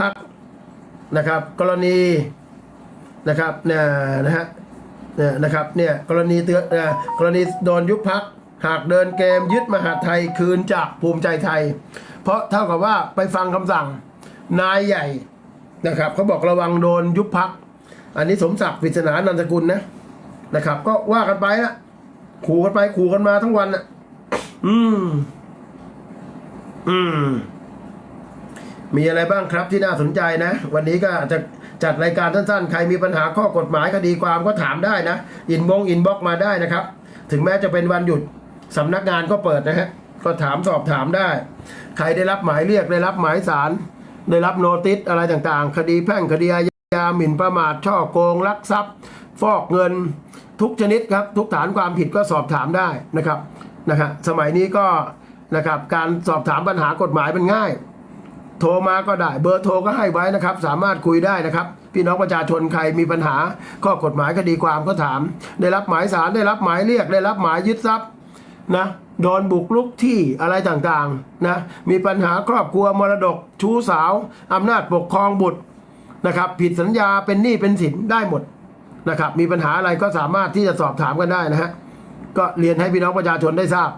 พักนะครับ กรณีนะครับเนี่ยนะฮะเนี่ยนะครับเนี่ยกรณีเตือนกรณีโดนยุบพักหากเดินเกมยึดมหาไทยคืนจากภูมิใจไทย เพราะเท่ากับว่าไปฟังคำสั่งนายใหญ่นะครับเขาบอกระวังโดนยุบพัก อันนี้สมศักดิ์ปริศนานันทกุลนะนะครับ ก็ว่ากันไปละขู่กันไปขู่กันมาทั้งวันอะอืม อืม มีอะไรบ้างครับที่น่าสนใจนะ วันนี้ก็อาจจะจัดรายการสั้นๆ ใครมีปัญหาข้อกฎหมายคดีความก็ถามได้นะ อินบงอินบ็อกมาได้นะครับ ถึงแม้จะเป็นวันหยุดสำนักงานก็เปิดนะฮะก็ถามสอบถามได้ ใครได้รับหมายเรียกได้รับหมายสารได้รับโนติสอะไรต่างๆ คดีแพ่งคดีอาญาหมิ่นประมาทช่อโกงลักทรัพย์ ฟอกเงินทุกชนิดครับ ทุกฐานความผิดก็สอบถามได้นะครับนะฮะสมัยนี้ก็นะครับการสอบถามปัญหากฎหมายมันง่าย ทรมาก็ได้ เบอร์โทรก็ให้ไว้นะครับ สามารถคุยได้นะครับ พี่น้องประชาชนใครมีปัญหาข้อกฎหมายคดีความก็ถาม ได้รับหมายสารได้รับหมายเรียกได้รับหมายยึดทรัพย์นะโดนบุกรุกที่อะไรต่างๆนะมีปัญหาครอบครัวมรดกชู้สาวอำนาจปกครองบุตรนะครับ ผิดสัญญาเป็นหนี้เป็นสินได้หมดนะครับ มีปัญหาอะไรก็สามารถที่จะสอบถามกันได้นะฮะก็เรียนให้พี่น้องประชาชนได้ทราบ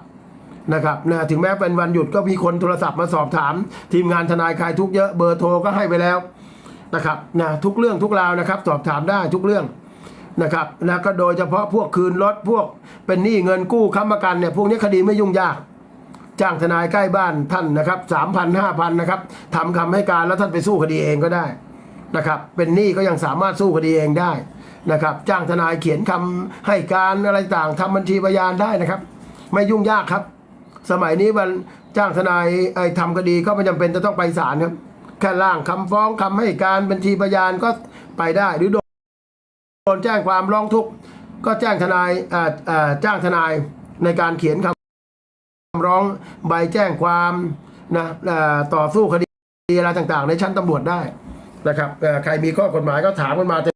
นะครับนะถึงแม้เป็นวันหยุดก็มีคนโทรศัพท์มาสอบถาม ทีมงานทนายคลายทุกเยอะเบอร์โทรก็ให้ไปแล้วนะครับนะทุกเรื่องทุกราวนะครับ สอบถามได้ทุกเรื่องนะครับนะก็โดยเฉพาะพวกคืนรถพวกเป็นหนี้เงินกู้ค้ำประกันเนี่ยพวกนี้คดีไม่ยุ่งยาก จ้างทนายใกล้บ้านท่านนะครับสามพันห้าพันนะครับทำคำให้การแล้วท่านไปสู้คดีเองก็ได้นะครับเป็นหนี้ก็ยังสามารถสู้คดีเองได้นะครับจ้างทนายเขียนคำให้การอะไรต่างทำบัญชีพยานได้นะครับ ไม่ยุ่งยากครับ สมัยนี้มันจ้างทนายไอ้ทำคดีก็ไม่จำเป็นจะต้องไปศาลครับแค่ร่างคำฟ้องคำให้การบัญชีพยานก็ไปได้หรือโดนแจ้งความร้องทุกข์ก็แจ้งทนายอ่าอ่าจ้างทนายในการเขียนคำร้องใบแจ้งความนะอ่าต่อสู้คดีอะไรต่างๆ ในชั้นตำรวจได้นะครับใครมีข้อกฎหมายก็ถามกันมาเต็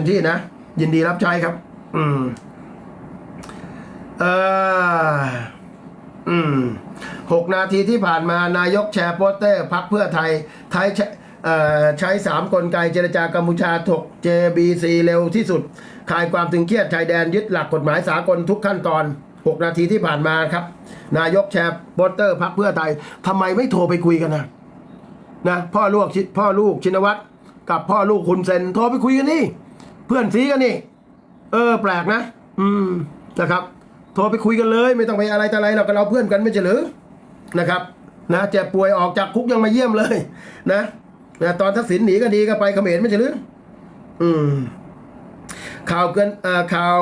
มที่นะ ยินดีรับใช้ครับ อืม เอออืมหกนาทีที่ผ่านมานายกแชร์โปสเตอร์พักเพื่อไทยไทยใช้ใช้สามกลไกเจรจากัมพูชาถก JBC เร็วที่สุดคลายความตึงเครียดชายแดนยึดหลักกฎหมายสากลทุกขั้นตอน 6 นาทีที่ผ่านมาครับ นายกแชร์โปสเตอร์พักเพื่อไทยทำไมไม่โทรไปคุยกันนะนะพ่อลูกพ่อลูกชินวัตรกับพ่อลูกคุณเซนโทรไปคุยกันนี่ เพื่อนซีกันนี่ เออ แปลกนะ อืมนะครับ รไปคุยกันเลย ไม่ต้องไปอะไรแต่อะไรเราก็เราเพื่อนกันไม่ใช่หรือนะครับนะเจ็บป่วยออกจากคุกยังมาเยี่ยมเลยนะนะตอนทักษิณหนีก็ดีก็ไปเขมรไม่ใช่หรืออืมข่าวเกินอ่อข่าว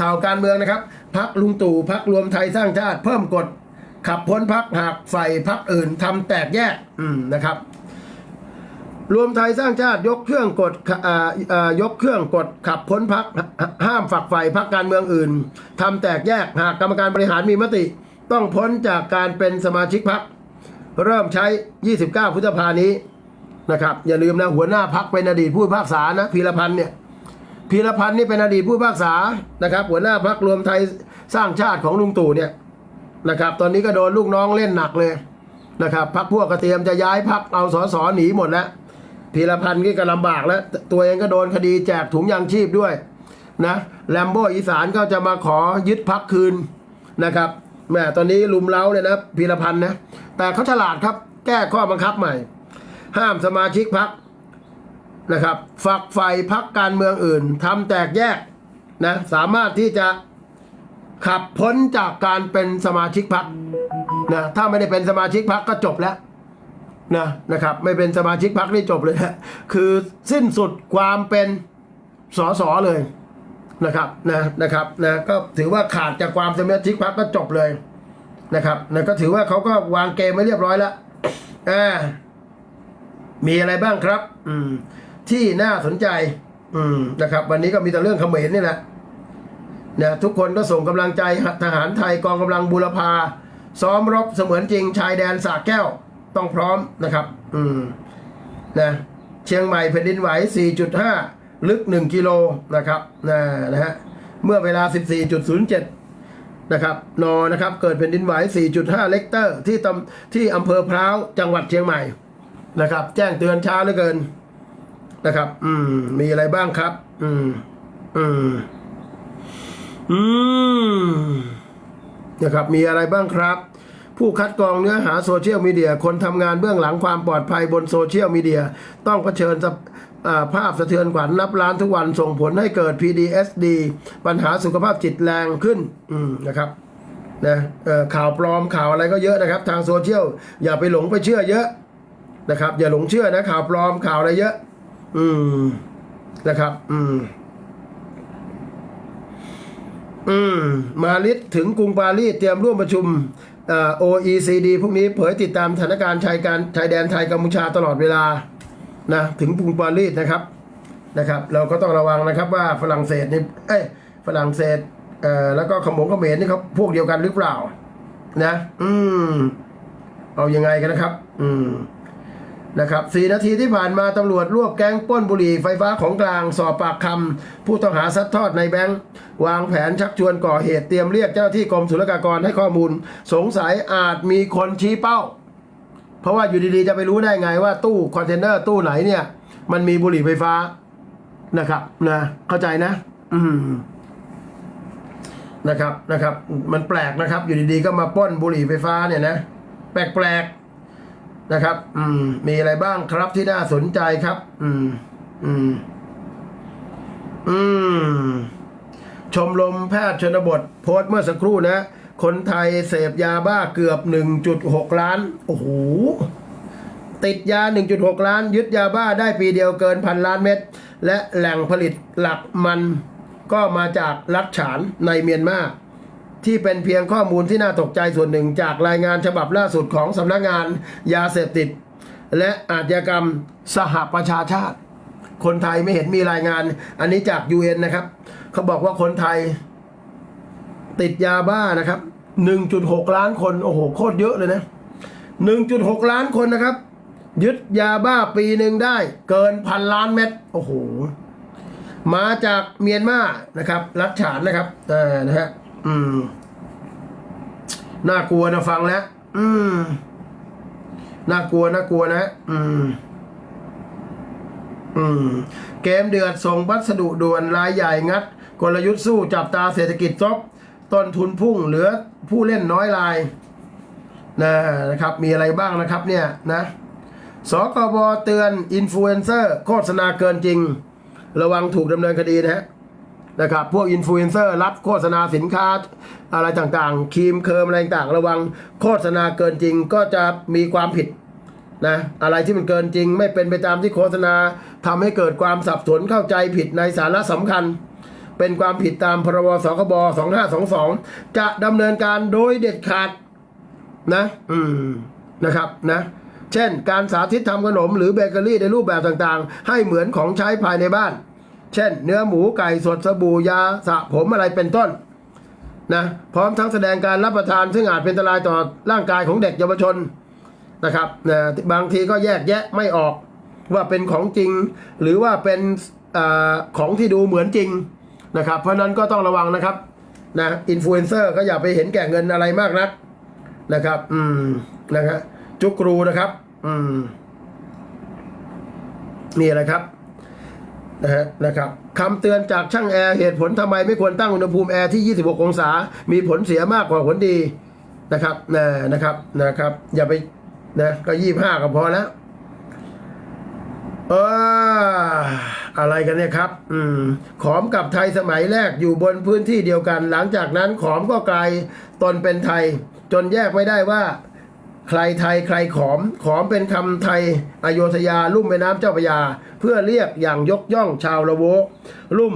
ข่าวการเมืองนะครับพักลุงตู่พักรวมไทยสร้างชาติ เพิ่มกฎขับพ้นพักหากใฝ่พักอื่นทำแตกแยกอืมนะครับ รวมไทยสร้างชาติยกเครื่องกฎอ่าอ่ายกเครื่องกฎขับพ้นพักห้ามฝักใฝ่พักการเมืองอื่นทำแตกแยกหากกรรมการบริหารมีมติ ต้องพ้นจากการเป็นสมาชิกพักเริ่มใช้ 29 พฤษภานี้นะครับ อย่าลืมนะหัวหน้าพักเป็นอดีตผู้พิพากษานะพีรพันธ์เนี่ยพีรพันธ์นี่เป็นอดีตผู้พิพากษานะครับ หัวหน้าพักรวมไทยสร้างชาติของลุงตู่เนี่ยนะครับ ตอนนี้ก็โดนลูกน้องเล่นหนักเลยนะครับพักพวกกระเตรียมจะย้ายพักเอาสอสอหนีหมดแล้ว พีรพันธ์ก็ลำบากแล้ว ตัวเองก็โดนคดีแจกถุงยางชีพด้วยนะแลมโบอีสานก็จะมาขอยึดพักคืนนะครับแม่ตอนนี้ลุมเล้าเนี่ยนะพีรพันธ์นะแต่เขาฉลาดครับ แก้ข้อบังคับใหม่ ห้ามสมาชิกพักนะครับ ฝักใฝ่พักการเมืองอื่นทำแตกแยกนะสามารถที่จะขับพ้นจากการเป็นสมาชิกพักนะถ้าไม่ได้เป็นสมาชิกพักก็จบแล้ว นะนะครับไม่เป็นสมาชิกพักนี่จบเลยนะคือสิ้นสุดความเป็นสสเลยนะครับนะนะครับนะก็ถือว่าขาดจากความสมาชิกพักก็จบเลยนะครับนะก็ถือว่าเขาก็วางเกมไว้เรียบร้อยแล้วอ่ามีอะไรบ้างครับ อืม ที่น่าสนใจ อืมนะครับ วันนี้ก็มีแต่เรื่องเขมรนี่แหละนะทุกคนก็ส่งกำลังใจทหารไทยกองกำลังบูรพา ซ้อมรบเสมือนจริงชายแดนสากแก้ว ต้องพร้อมนะครับ อืมนะเชียงใหม่แผ่นดินไหว 4.5 ลึก 1 กิโลนะครับนะนะฮะเมื่อเวลา 14.07 นะครับ นอนะครับ เกิดแผ่นดินไหว 4.5 เลกเตอร์ที่ตำที่อำเภอพร้าวจังหวัดเชียงใหม่นะครับ แจ้งเตือนช้าเหลือเกินนะครับ อืม มีอะไรบ้างครับ อืม อืม อืม นะครับ มีอะไรบ้างครับ ผู้คัดกรองเนื้อหาโซเชียลมีเดียคนทำงานเบื้องหลังความปลอดภัยบนโซเชียลมีเดียต้องเผชิญภาพสะเทือนขวัญนับล้านทุกวันส่งผลให้เกิด PDSD ปัญหาสุขภาพจิตแรงขึ้นนะครับนะเอ่อข่าวปลอมข่าวอะไรก็เยอะนะครับ ทางโซเชียลอย่าไปหลงไปเชื่อเยอะนะครับ อย่าหลงเชื่อนะข่าวปลอมข่าวอะไรเยอะ อืมนะครับ อืม อืม มาลิดถึงกรุงปารีสเตรียมร่วมประชุม OECD พวกนี้เผยติดตามสถานการณ์ชายการชายแดนไทยกัมพูชาตลอดเวลานะถึงกรุงปารีสนะครับนะครับ เราก็ต้องระวังนะครับว่าฝรั่งเศสนี่เอ้ยฝรั่งเศสเอ่อแล้วก็ขมงเขมรนี่เขาพวกเดียวกันหรือเปล่า นะ อืม เอาอยังไงกันนะครับ อืม นะครับสี่นาทีที่ผ่านมาตำรวจรวบแก๊งป้นบุหรี่ไฟฟ้าของกลางสอบปากคำผู้ต้องหาซัดทอดในแบงค์วางแผนชักชวนก่อเหตุเตรียมเรียกเจ้าหน้าที่กรมศุลกากรให้ข้อมูล สงสัยอาจมีคนชี้เป้า เพราะว่าอยู่ดีๆจะไปรู้ได้ไงว่าตู้คอนเทนเนอร์ตู้ไหนเนี่ย มันมีบุหรี่ไฟฟ้านะครับนะเข้าใจนะ อืมนะครับนะครับ มันแปลกนะครับ อยู่ดีๆก็มาป้นบุหรี่ไฟฟ้าเนี่ยนะ แปลกๆ นะครับ อืม มีอะไรบ้างครับที่น่าสนใจครับ อืม อืม อืม ชมรมแพทย์ชนบท โพสต์เมื่อสักครู่นะ คนไทยเสพยาบ้าเกือบ 1.6 ล้าน โอ้โห ติดยา 1.6 ล้าน ยึดยาบ้าได้ปีเดียวเกินพันล้านเม็ด และแหล่งผลิตหลักมันก็มาจากรัฐฉานในเมียนมา ที่เป็นเพียงข้อมูลที่น่าตกใจส่วนหนึ่ง จากรายงานฉบับล่าสุดของสำนักงานยาเสพติด และอาชญากรรมสหประชาชาติ คนไทยไม่เห็นมีรายงาน อันนี้จาก UN นะครับ เขาบอกว่าคนไทยติดยาบ้านะครับ 1.6 ล้านคน โอ้โห โคตรเยอะเลยนะ 1.6 ล้านคนนะครับ ยึดยาบ้าปีหนึ่งได้เกินพันล้านเม็ด โอ้โห มาจากเมียนมานะครับ รัฐฉานนะครับ อ่า นะฮะ อืม น่ากลัวนะฟังแล้ว อืม น่ากลัวน่ากลัวนะ อืม อืม เกมเดือดส่งพัสดุด่วนรายใหญ่งัด กลยุทธ์สู้จับตาเศรษฐกิจซบต้นทุนพุ่งเหลือผู้เล่นน้อยรายนะนะครับ มีอะไรบ้างนะครับ เนี่ยนะสกบเตือนอินฟลูเอนเซอร์ โฆษณาเกินจริง ระวังถูกดำเนินคดีนะฮะ นะครับพวกอินฟลูเอนเซอร์รับโฆษณาสินค้าอะไรต่างๆครีมเคิร์มอะไรต่างระวังโฆษณาเกินจริงก็จะมีความผิดนะอะไรที่มันเกินจริง ไม่เป็นไปตามที่โฆษณาทำให้เกิดความสับสนเข้าใจผิดในสาระสำคัญ เป็นความผิดตามพรบสคบ2522 จะดำเนินการโดยเด็ดขาดนะอืมนะครับนะเช่น การสาธิตทำขนมหรือเบเกอรี่ในรูปแบบต่างๆ ให้เหมือนของใช้ภายในบ้าน เช่น เนื้อหมูไก่สดสบู่ยาสระผมอะไรเป็นต้นนะพร้อมทั้งแสดงการรับประทานซึ่งอาจเป็นอันตรายต่อร่างกายของเด็กเยาวชนนะครับนะบางทีก็แยกแยะไม่ออกว่าเป็นของจริง หรือว่าเป็นอของที่ดูเหมือนจริงนะครับ เพราะนั้นก็ต้องระวังนะครับนะอินฟลูเอนเซอร์ก็อย่าไปเห็นแก่เงินอะไรมากนักนะครับ อืมนะครับจุกรูนะครับ อืมนี่อะไรครับ นะฮะนะครับคำเตือนจากช่างแอร์เหตุผลทำไมไม่ควรตั้งอุณหภูมิแอร์ที่ 26 องศา มีผลเสียมากกว่าผลดีนะครับนะนะครับนะครับอย่าไปนะก็ยี่ห้าก็พอแล้วเอออะไรกันเนี่ยครับ อืม ขอมกับไทยสมัยแรกอยู่บนพื้นที่เดียวกัน หลังจากนั้นขอมก็กลายตนเป็นไทย จนแยกไม่ได้ว่า ใครไทยใครขอม ขอมเป็นคำไทยอโยธยา ลุ่มแม่น้ำเจ้าพระยา เพื่อเรียกอย่างยกย่องชาวละโวลุ่ม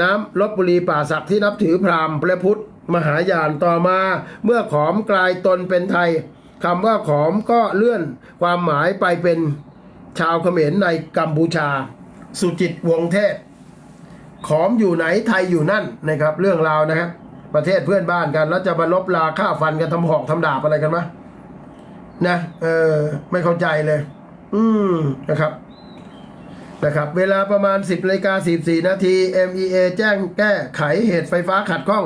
น้ำลบบุรีป่าศักดิ์ที่นับถือพราหมณ์พระพุทธ มหายานต่อมา เมื่อขอมกลายตนเป็นไทยคำว่าขอมก็เลื่อนความหมายไปเป็นชาวเขมรในกัมพูชา สุจิตวงศ์เทศ ขอมอยู่ไหนไทยอยู่นั่นนะครับ เรื่องราวนะครับ ประเทศเพื่อนบ้านกันแล้วจะมาลบลาฆ่าฟันกันทำหอกทำดาบอะไรกันวะ นะเออไม่เข้าใจเลย อืมนะครับนะครับ เวลาประมาณ 10นาฬิกา14นาที MEA แจ้งแก้ไขเหตุไฟฟ้าขัดข้อง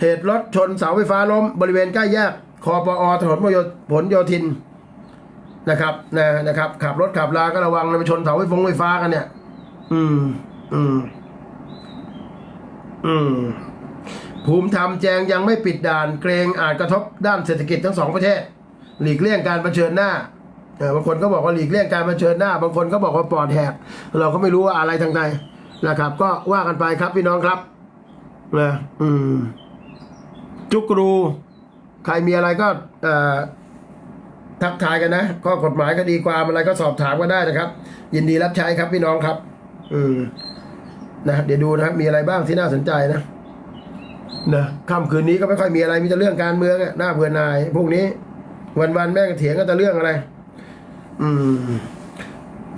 เหตุรถชนเสาไฟฟ้าล้ม บริเวณใกล้แยกคอปอถนนผลโยธินนะครับนะนะครับ ขับรถขับลาก็ระวังนะไปชนเสาไฟฟงไฟฟ้ากันเนี่ย อืม อืม อืม ภูมิธรรมแจงยังไม่ปิดด่าน เกรงอาจกระทบด้านเศรษฐกิจทั้งสองประเทศ หลีกเลี่ยงการเผชิญหน้าเออบางคนก็บอกว่าหลีกเลี่ยงการเผชิญหน้า บางคนก็บอกว่าปอดแหก เราก็ไม่รู้ว่าอะไรทางใดนะครับ ก็ว่ากันไปครับพี่น้องครับนะอืมจุกรูใครมีอะไรก็เอ่อทักทายกันนะข้อกฎหมายคดีความอะไรก็สอบถามกันได้นะครับ ยินดีรับใช้ครับพี่น้องครับ อืมนะเดี๋ยวดูนะครับมีอะไรบ้างที่น่าสนใจนะนะค่ำคืนนี้ก็ไม่ค่อยมีอะไรมีแต่เรื่องการเมืองน่าเบื่อหน่ายพวกนี้ วันๆแม่งเถียงกันแต่เรื่องอะไร อืม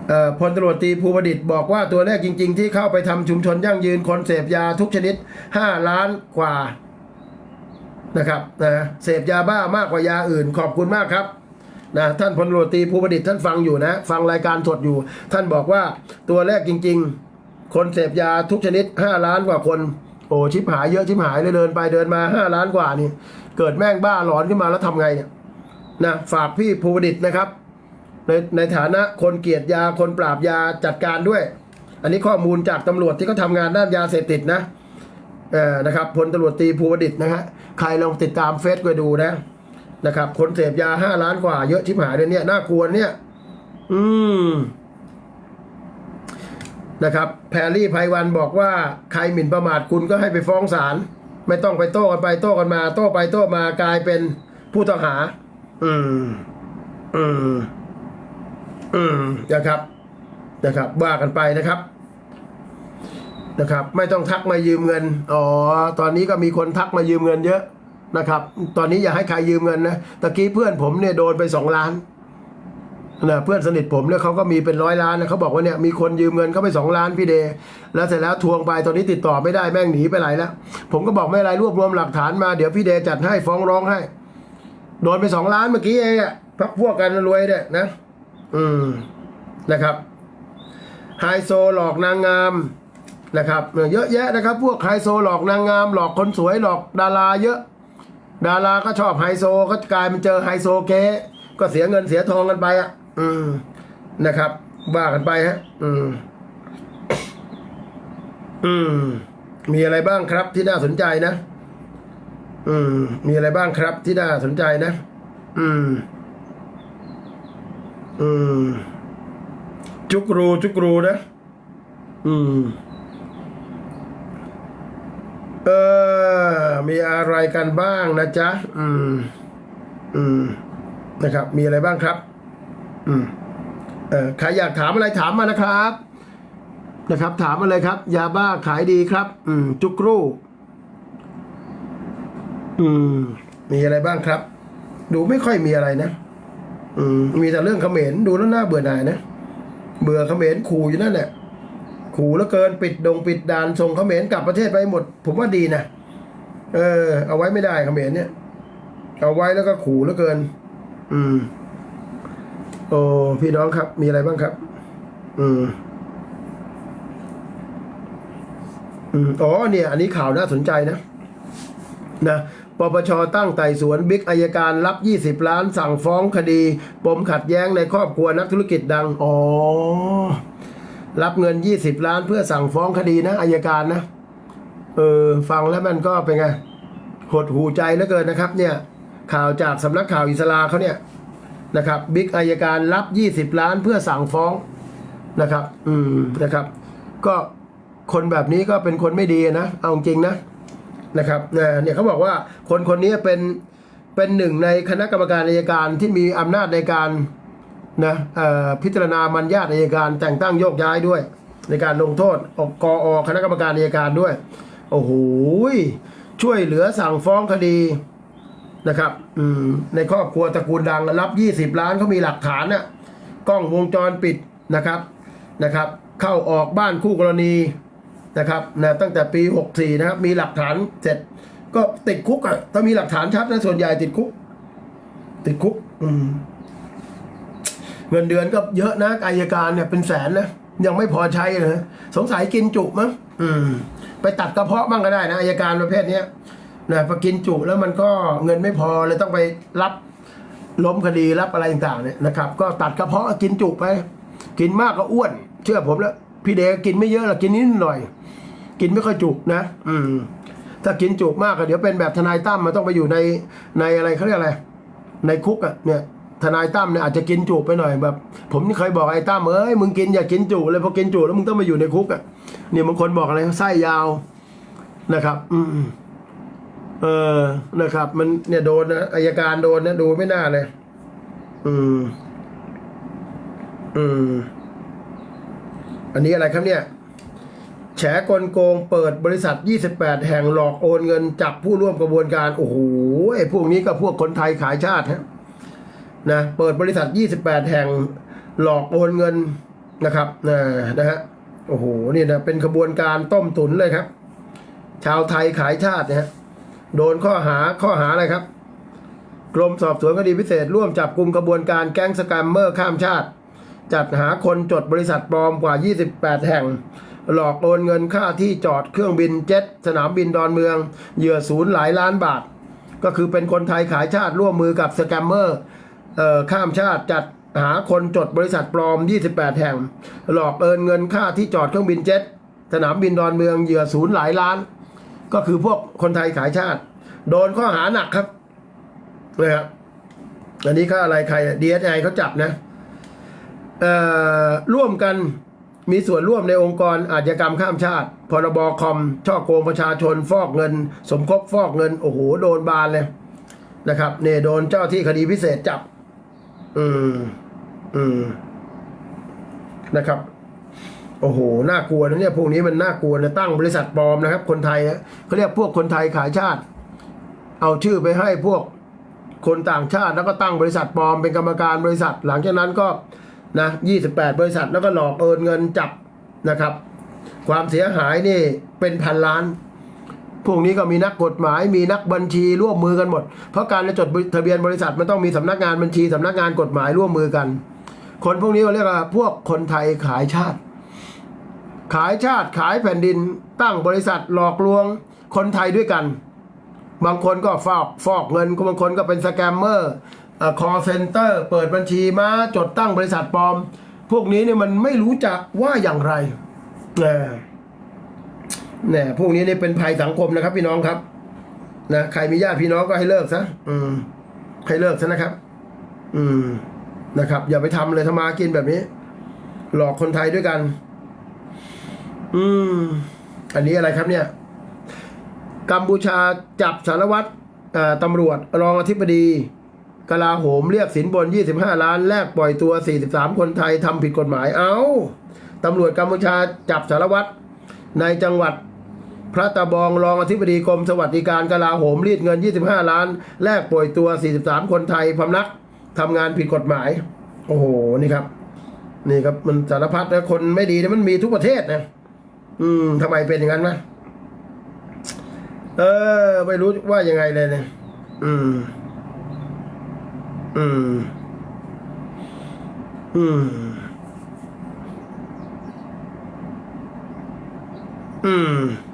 เอ่อพลตำรวจตรีภูประดิษฐ์บอกว่าตัวเลขจริง ๆ ที่เข้าไปทำชุมชนยั่งยืนคนเสพยาทุกชนิดห้าล้านกว่านะครับนะเสพยาบ้ามากกว่ายาอื่น ขอบคุณมากครับนะท่านพลตำรวจตรีภูประดิษฐ์ท่านฟังอยู่นะ ฟังรายการสดอยู่ ท่านบอกว่าตัวเลขจริง ๆ คนเสพยาทุกชนิดห้าล้านกว่าคน โอ้ชิบหายเยอะชิบหายเลยเดินไปเดินมาห้าล้านกว่านี่ เกิดแม่งบ้าหลอนขึ้นมาแล้วทำไงเนี่ย นะฝากพี่ภูประดิษฐ์นะครับ ในในฐานะคนเกลียดยาคนปราบยาจัดการด้วย อันนี้ข้อมูลจากตำรวจที่เขาทำงานด้านยาเสพติดนะเออนะครับพลตำรวจตีภูประดิษฐ์นะฮะใครลองติดตามเฟซไปดูนะนะครับ คนเสพยาห้าล้านกว่าเยอะชิบหายเลยเนี่ยน่ากลัวเนี่ย อืมนะครับแพรรี่ไพวันบอกว่าใครหมิ่นประมาทคุณก็ให้ไปฟ้องศาลไม่ต้องไปโต้กันไปโต้กันมา โต้ไปโต้มากลายเป็นผู้ต้องหา อืมอืมอืมนะครับ นะครับว่ากันไปนะครับ นะครับ ไม่ต้องทักมายืมเงินอ๋อตอนนี้ก็มีคนทักมายืมเงินเยอะนะครับ ตอนนี้อย่าให้ใครยืมเงินนะตะกี้เพื่อนผมเนี่ยโดนไปสองล้านนะเพื่อนสนิทผมเนี่ยเขาก็มีเป็นร้อยล้านนะเขาบอกว่าเนี่ยมีคนยืมเงินเขาไปสองล้านพี่เดแล้วเสร็จแล้วทวงไปตอนนี้ติดต่อไม่ได้แม่งหนีไปไหนแล้วผมก็บอกไม่ไรรวบรวมหลักฐานมาเดี๋ยวพี่เดจัดให้ฟ้องร้องให้ โดนไปสองล้านเมื่อกี้เองอะพักพวกกันรวยเนี่ยนะ อืมนะครับไฮโซหลอกนางงามนะครับเยอะแยะนะครับ พวกไฮโซหลอกนางงาม หลอกคนสวยหลอกดาราเยอะ ดาราก็ชอบไฮโซก็กลายเป็นเจอไฮโซเกก็เสียเงินเสียทองกันไปอะ อืมนะครับว่ากันไปฮะ อืม อืม มีอะไรบ้างครับที่น่าสนใจนะ อืม มีอะไรบ้างครับที่น่าสนใจนะ อืม อืม จุกรู จุกรูนะ อืม เออ มีอะไรกันบ้างนะจ๊ะ อืม อืม นะครับ มีอะไรบ้างครับ อืม เออใครอยากถามอะไรถามมานะครับ นะครับ ถามมาเลยครับ ยาบ้าขายดีครับ อืม จุกรู อืม มีอะไรบ้างครับ ดูไม่ค่อยมีอะไรนะ อืม มีแต่เรื่องเขมรดูแล้วน่าเบื่อหน่ายนะ เบื่อเขมรขู่อยู่นั่นแหละ ขู่แล้วเกินปิดดงปิดด่านส่งเขมรกลับประเทศไปหมด ผมว่าดีนะ เออ เอาไว้ไม่ได้เขมรเนี่ย เอาไว้แล้วก็ขู่แล้วเกิน อืม โอ้พี่น้องครับ มีอะไรบ้างครับ อืมอืมอ๋อเนี่ย อันนี้ข่าวน่าสนใจนะ นะ ปปชตั้งไต่สวนบิ๊กอายการรับ 20 ล้านสั่งฟ้องคดี ปมขัดแย้งในครอบครัวนักธุรกิจดัง อ๋อ รับเงิน 20 ล้านเพื่อสั่งฟ้องคดีนะอายการนะ เออ ฟังแล้วมันก็เป็นไง หดหูใจเหลือเกินนะครับ เนี่ย ข่าวจากสำนักข่าวอิสลาเขาเนี่ยนะครับบิ๊กอายการรับ 20 ล้านเพื่อสั่งฟ้องนะครับ อืมนะครับ ก็คนแบบนี้ก็เป็นคนไม่ดีนะ เอาจริงนะ นะครับเนี่ยเขาบอกว่าคนคนนี้เป็นเป็นหนึ่งในคณะกรรมการอัยการที่มีอำนาจในการนะพิจารณามันญาติอัยการแต่งตั้งโยกย้ายด้วย ในการลงโทษอกกอคณะกรรมการอัยการด้วยโอ้โหช่วยเหลือสั่งฟ้องคดีนะครับในครอบครัวตระกูลดังรับ 20 ล้านเขามีหลักฐานน่ะกล้องวงจรปิดนะครับนะครับ เข้าออกบ้านคู่กรณี นะครับนะตั้งแต่ปี 64 นะครับ มีหลักฐานเสร็จ ก็ติดคุกอะถ้ามีหลักฐานชัดนะส่วนใหญ่ติดคุก ติดคุก อืม เงินเดือนก็เยอะนะอายการเนี่ยเป็นแสนนะยังไม่พอใช้เลยสงสัยกินจุมั้งอืม ไปตัดกระเพาะบ้างก็ได้นะอายการประเภทเนี้ยนะพอกินจุแล้วมันก็เงินไม่พอเลยต้องไปรับล้มคดีรับอะไรต่างๆเนี่ยนะครับ ก็ตัดกระเพาะกินจุไป กินมากก็อ้วน เชื่อผมแล้ว พี่เดชกินไม่เยอะหรอกกินนิดหน่อย กินไม่ค่อยจุนะ อืม ถ้ากินจุมากก็เดี๋ยวเป็นแบบทนายตั้มมันต้องไปอยู่ในในอะไรเขาเรียกอะไร ในคุกอะเนี่ยทนายตั้มเนี่ยอาจจะกินจุไปหน่อยแบบ ผมนี่เคยบอกไอ้ตั้มเอ้ยมึงกินอย่ากินจุเลยพอกินจุแล้วมึงต้องมาอยู่ในคุกอะเนี่ยบางคนบอกอะไรไส้ยาวนะครับ อืมเออนะครับ มันเนี่ยโดนนะอายการโดนนะดูไม่น่าเลย อืม อืม อันนี้อะไรครับเนี่ย แฉกลโกงเปิดบริษัท 28 แห่งหลอกโอนเงินจับผู้ร่วมกระบวนการ โอ้โหไอ้พวกนี้ก็พวกคนไทยขายชาติฮะนะเปิดบริษัท 28 แห่งหลอกโอนเงินนะครับนะนะฮะโอ้โหนี่นะเป็นขบวนการต้มตุ๋นเลยครับ ชาวไทยขายชาตินะฮะโดนข้อหาข้อหาอะไรครับ กรมสอบสวนคดีพิเศษร่วมจับกลุ่มกระบวนการแก๊งสแกมเมอร์ข้ามชาติ จัดหาคนจดบริษัทปลอมกว่า 28 แห่ง หลอกโอนเงินค่าที่จอดเครื่องบินเจ็ตสนามบินดอนเมือง เหยื่อศูนย์หลายล้านบาท ก็คือเป็นคนไทยขายชาติร่วมมือกับสแกมเมอร์ข้ามชาติจัดหาคนจดบริษัทปลอม 28 แห่ง หลอกเอินเงินค่าที่จอดเครื่องบินเจ็ตสนามบินดอนเมืองเหยื่อศูนย์หลายล้าน ก็คือพวกคนไทยขายชาติ โดนข้อหาหนักครับนะครับอันนี้ก็อะไรใครดีเอสไอเขาจับนะร่วมกัน มีส่วนร่วมในองค์กรอาชญากรรมข้ามชาติ พรบคอม ช่อโกงประชาชน ฟอกเงิน สมคบฟอกเงิน โอ้โห โดนบานเลยนะครับเนี่ยโดนเจ้าที่คดีพิเศษจับ อืม อืม นะครับ โอ้โห น่ากลัวนะเนี่ย พวกนี้มันน่ากลัวนะ ตั้งบริษัทปลอมนะครับ คนไทยเขาเรียกพวกคนไทยขายชาติ เอาชื่อไปให้พวกคนต่างชาติ แล้วก็ตั้งบริษัทปลอมเป็นกรรมการบริษัท หลังจากนั้นก็ นะ28บริษัทแล้วก็หลอกโอนเงินจับนะครับ ความเสียหายนี่เป็นพันล้าน พวกนี้ก็มีนักกฎหมาย มีนักบัญชีร่วมมือกันหมด เพราะการจะจดทะเบียนบริษัทมันต้องมีสำนักงานบัญชีสำนักงานกฎหมายร่วมมือกัน คนพวกนี้เขาเรียกว่าพวกคนไทยขายชาติ ขายชาติขายแผ่นดินตั้งบริษัทหลอกลวงคนไทยด้วยกัน บางคนก็ฟอกฟอกเงินบางคนก็เป็นสแกมเมอร์ คอเซ็นเตอร์เปิดบัญชีมาจดตั้งบริษัทปลอม พวกนี้เนี่ยมันไม่รู้จักว่าอย่างไรเนี่ยพวกนี้เนี่ยเป็นภัยสังคมนะครับ พี่น้องครับนะใครมีญาติพี่น้องก็ให้เลิกซะอืมให้เลิกซะนะครับ อืมนะครับ อย่าไปทำเลยทำมากินแบบนี้ หลอกคนไทยด้วยกัน อืม อันนี้อะไรครับเนี่ยกัมพูชาจับสารวัตรตำรวจรองอธิบดี กลาโหมเรียกสินบน 25 ล้านแลกปล่อยตัว 43 คนไทยทำผิดกฎหมายเอาตำรวจกัมพูชาจับสารวัตรในจังหวัดพระตะบองรองอธิบดีกรมสวัสดิการกลาโหมรีดเงิน 25 ล้าน แลกปล่อยตัว 43 คนไทยพำนักทำงานผิดกฎหมาย โอ้โห นี่ครับ นี่ครับมันสารพัดนะคนไม่ดีนี่ยมันมีทุกประเทศนะ อืมทำไมเป็นอย่างนั้นนะเออ ไม่รู้ว่ายังไงเลยเนี่ยอืม อืมอืมอืม